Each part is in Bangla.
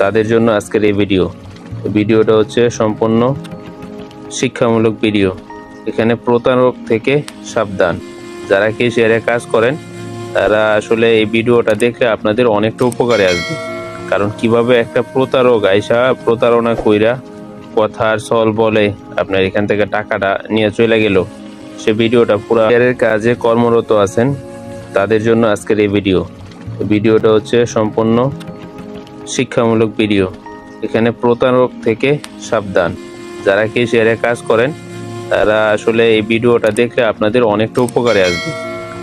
তাদের জন্য আজকের এই ভিডিও ভিডিওটা হচ্ছে সম্পূর্ণ শিক্ষামূলক ভিডিও এখানে প্রতারক থেকে সাবধান। যারা কি শেয়ারে কাজ করেন, তারা আসলে এই ভিডিওটা দেখলে আপনাদের অনেকটা উপকারে আসবে। কারণ কীভাবে একটা প্রতারক আইসা প্রতারণা কইরা কথার সল বলে আপনার এখান থেকে টাকাটা নিয়ে চলে গেল, সে ভিডিওটা পুরো শেয়ারের কাজে কর্মরত আছেন, তাদের জন্য আজকের এই ভিডিও ভিডিওটা হচ্ছে সম্পূর্ণ শিক্ষামূলক ভিডিও। এখানে প্রতারক থেকে সাবধান। যারা কি শেয়ারে কাজ করেন, তারা আসলে এই ভিডিওটা দেখলে আপনাদের অনেকটা উপকারে আসবে।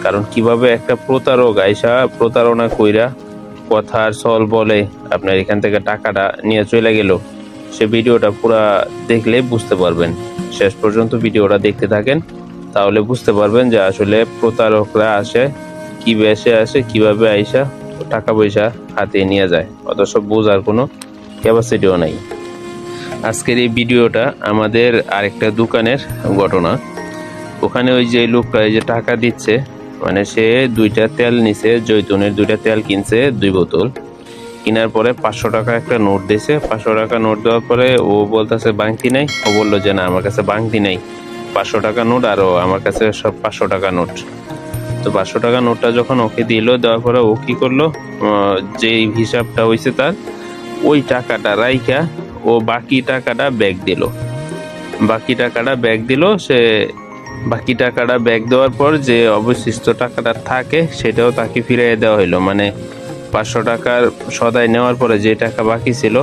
কারণ কীভাবে একটা প্রতারক আইসা প্রতারণা কইরা কথার সল বলে আপনার এখান থেকে টাকাটা নিয়ে চলে গেল, সে ভিডিওটা পুরা দেখলে বুঝতে পারবেন। শেষ পর্যন্ত ভিডিওটা দেখতে থাকেন, তাহলে বুঝতে পারবেন যে আসলে প্রতারকরা আসে, কি বেসে আসে, কীভাবে আইসা টাকা পয়সা হাতে নিয়ে যায়। অথচ বোঝার কোনো ক্যাপাসিটিও নাই। আজকের এই ভিডিওটা আমাদের আরেকটা দোকানের ঘটনা। ওখানে ওই যে লোকটা যে টাকা দিচ্ছে মানে সে দুইটা তেল নিছে, জৈতুনের দুইটা তেল কিনছে, দুই বোতল। কেনার পরে পাঁচশো টাকা একটা নোট দিয়েছে। পাঁচশো টাকা নোট দেওয়ার পরে ও বলতেছে বাংতি নাই? ও বলল যে, না, আমার কাছে বাংতি নাই। পাঁচশো টাকা নোট আরও আমার কাছে সব পাঁচশো টাকা নোট। তো পাঁচশো টাকা নোটটা যখন ওকে দিল, দেওয়ার পরে ও কী করল? যে হিসাবটা হয়েছে তার, ওই টাকাটা রাইখা ও বাকি টাকাটা ব্যাগ দিল। বাকি টাকাটা ব্যাগ দিল, সে বাকি টাকাটা ব্যাগ দেওয়ার পর যে অবশিষ্ট টাকাটা থাকে, সেটাও তাকে ফিরিয়ে দেওয়া হলো মানে পাঁচশো টাকার সদাই নেওয়ার পরে যে টাকা বাকি ছিল,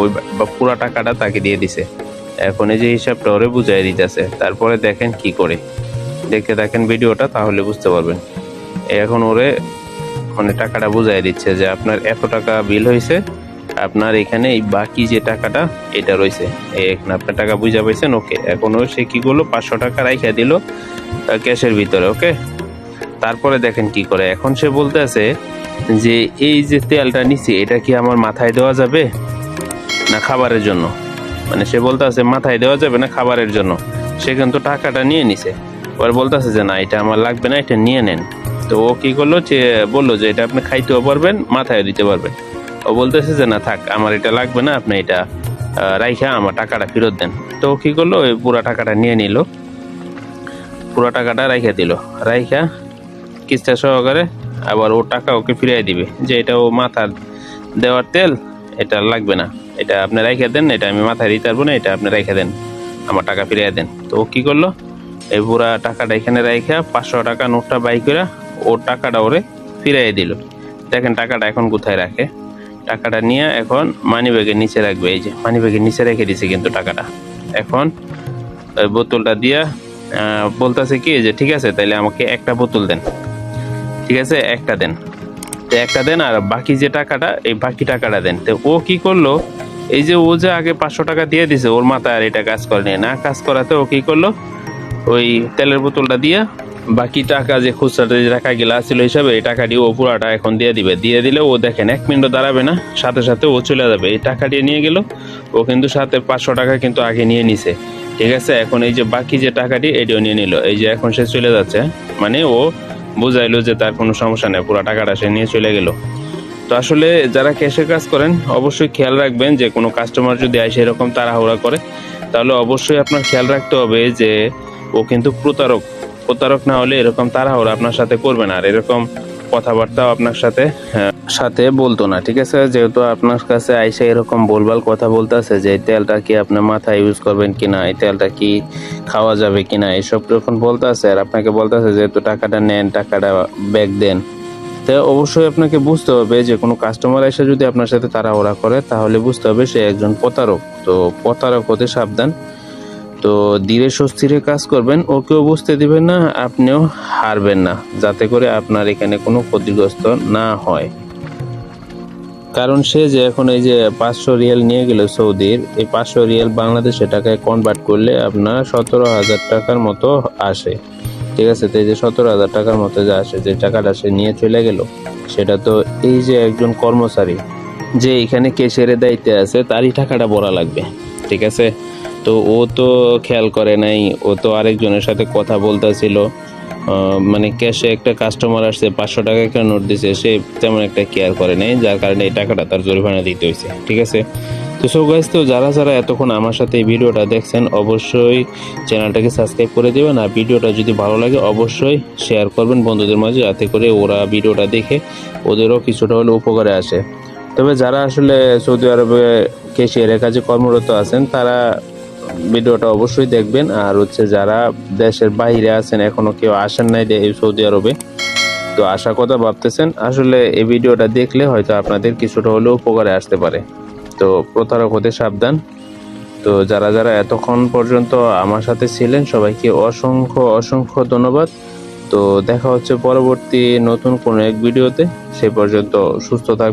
ওই পুরা টাকাটা তাকে দিয়ে দিছে। এখন এই যে হিসাবটা ওরে বুঝাই দিতেছে, তারপরে দেখেন কি করে। দেখে দেখেন ভিডিওটা, তাহলে বুঝতে পারবেন। এখন ওরে মানে টাকাটা বুঝাই দিচ্ছে যে আপনার এত টাকা বিল হয়েছে, আপনার এখানে এই বাকি যে টাকাটা, এটা রয়েছে। এখানে আপনার টাকা বুঝা পাইছেন, ওকে। এখন ও সে কী করল, পাঁচশো টাকা রাইখা দিল ক্যাশের ভিতরে, ওকে? তারপরে দেখেন কি করে। এখন সে বলতে আছে যে, এই যে তেলটা নিছি, এটা কি আমার মাথায় দেওয়া যাবে না খাবারের জন্য? মানে সে বলতে আছে মাথায় দেওয়া যাবে না খাবারের জন্য। সে কিন্তু টাকাটা নিয়ে নিছে। এবার বলতেছে যে, না, এটা আমার লাগবে না, এটা নিয়ে নেন। তো ও কি করল যে, বলল যে, এটা আপনি খাইতেও পারবেন মাথায় দিতে পারবেন। ও বলতেছে যে, না, থাক, আমার এটা লাগবে না, আপনি এটা রাইখা, আমার টাকাটা ফেরত দেন। তো ও কি করল, ওই পুরো টাকাটা নিয়ে নিল। পুরো টাকাটা রাইখা দিল। রাইখা কিস্তা সহকারে আবার ও টাকা ওকে ফিরিয়ে দিবে যে, এটা ও মাথার দেওয়ার তেল, এটা লাগবে না। এটা আপনি রাইখা দেন, এটা আমি মাথায় দিতে পারব না, এটা আপনি রাইখা দেন, আমার টাকা ফিরিয়ে দেন। তো ও কী করল এই পুরা টাকাটা এখানে রাইখা, পাঁচশো টাকা নোটটা বাই করে ওর টাকাটা ওরে ফিরিয়ে দিল। দেখেন টাকাটা এখন কোথায় রাখে? টাকাটা নিয়ে এখন মানি ব্যাগের নিচে রাখবে। এই যে মানি ব্যাগের নিচে রেখে দিছে কিন্তু টাকাটা। এখন ওই বোতলটা দিয়া বলতেছে কি যে, ঠিক আছে, তাইলে আমাকে একটা বোতল দেন। ঠিক আছে, একটা দেন। তো একটা দেন আর বাকি যে টাকাটা, এই বাকি টাকাটা দেন। তো ও কি করল? এই যে ও যে আগে পাঁচশো টাকা দিয়ে দিছে, ওর মাথায় আর এটা কাজ করেনি না কাজ করাতে ও কি করল? ওই তেলের বোতলটা দিয়ে বাকি টাকা যে খুচরাটা যে টাকা গেলা ছিল হিসাবে, এই টাকাটি ও পুরাটা এখন দিয়ে দিবে। দিয়ে দিলে ও দেখেন এক মিনিটও দাঁড়াবে না, সাথে সাথে ও চলে যাবে। এই টাকাটি নিয়ে গেল, ও কিন্তু সাথে পাঁচশো টাকা কিন্তু আগে নিয়ে নিছে। ঠিক আছে, এখন এই যে বাকি যে টাকাটি, এটিও নিয়ে নিল। এই যে এখন সে চলে যাচ্ছে মানে ও বুঝাইলো যে তার কোনো সমস্যা নেই, পুরো টাকাটা সে নিয়ে চলে গেল। তো আসলে যারা ক্যাশে কাজ করেন, অবশ্যই খেয়াল রাখবেন যে কোনো কাস্টমার যদি আসে এরকম তাড়াহুড়া করে, তাহলে অবশ্যই আপনার খেয়াল রাখতে হবে যে ও কিন্তু প্রতারক। প্রতারক না হলে এরকম তাড়াহুড়া আপনার সাথে করবে না। আর এরকম কথাবার্তাও আপনার সাথে হ্যাঁ, সাথে বলতো না ঠিক আছে? যেহেতু আপনার কাছে আইসা এরকম বলবাল কথা বলতেছে যে এই তেলটা কি আপনি মাথায় ইউজ করবেন কিনা? এই তেলটা কি খাওয়া যাবে কি কিনা? এইসব যখন বলতেছে আর আপনাকে বলতেছে যেহেতু টাকাটা নেন টাকাটা ব্যাগ দেন। তো অবশ্যই আপনাকে বুঝতে হবে যে কোনো কাস্টমার এসে যদি আপনার সাথে তাড়াহুড়া করে তাহলে বুঝতে হবে সে একজন প্রতারক। তো প্রতারক হতে সাবধান। তো ধীরে সুস্থিরে কাজ করবেন ওকেও বুঝতে দিবেন না, আপনিও হারবেন না, যাতে করে আপনার এখানে কোনো ক্ষতিগ্রস্ত না হয়। কারণ সে যে এখন এই যে পাঁচশো রিয়াল নিয়ে গেল সৌদির, এই পাঁচশো রিয়াল বাংলাদেশে টাকায় কনভার্ট করলে আপনার সতেরো হাজার টাকার মতো আসে। ঠিক আছে, তো এই যে সতেরো হাজার টাকার মতো যে আসে, যে টাকাটা সে নিয়ে চলে গেল, সেটা তো এই যে একজন কর্মচারী, যে এখানে কেশিয়ারের দায়িত্বে আছে, তারই টাকাটা ভরা লাগবে। ঠিক আছে? তো ও তো খেয়াল করে নাই। ও তো আরেকজনের সাথে কথা বলতেছিল। মানে ক্যাশে একটা কাস্টমার আসছে, পাঁচশো টাকা একটা নোট দিছে, সে তেমন একটা কেয়ার করে নাই, যার কারণে এই টাকাটা তার জরিমানা দিতে হয়েছে, ঠিক আছে? তো সো গাইজ তো যারা যারা এতক্ষণ আমার সাথে এই ভিডিওটা দেখছেন, অবশ্যই চ্যানেলটাকে সাবস্ক্রাইব করে দেবেন, আর ভিডিওটা যদি ভালো লাগে, অবশ্যই শেয়ার করবেন বন্ধুদের মাঝে, যাতে করে ওরা ভিডিওটা দেখে ওদেরও কিছুটা হলে উপকারে আসে। তবে যারা আসলে সৌদি আরবে কেশিয়ারের কাজে কর্মরত আছেন, তারা ভিডিওটা অবশ্যই দেখবেন। আর হচ্ছে যারা দেশের বাইরে আছেন, এখনও কেউ আসেন নাই সৌদি আরবে, তো আশা কথা ভাবতেছেন, আসলে এই ভিডিওটা দেখলে হয়তো আপনাদের কিছুটা হলেও উপকারে আসতে পারে। তো প্রতারক হতে সাবধান। তো যারা যারা এতক্ষণ পর্যন্ত আমার সাথে ছিলেন, সবাইকে অসংখ্য অসংখ্য ধন্যবাদ। তো দেখা হচ্ছে পরবর্তী নতুন কোনো এক ভিডিওতে। সে পর্যন্ত সুস্থ থাকবেন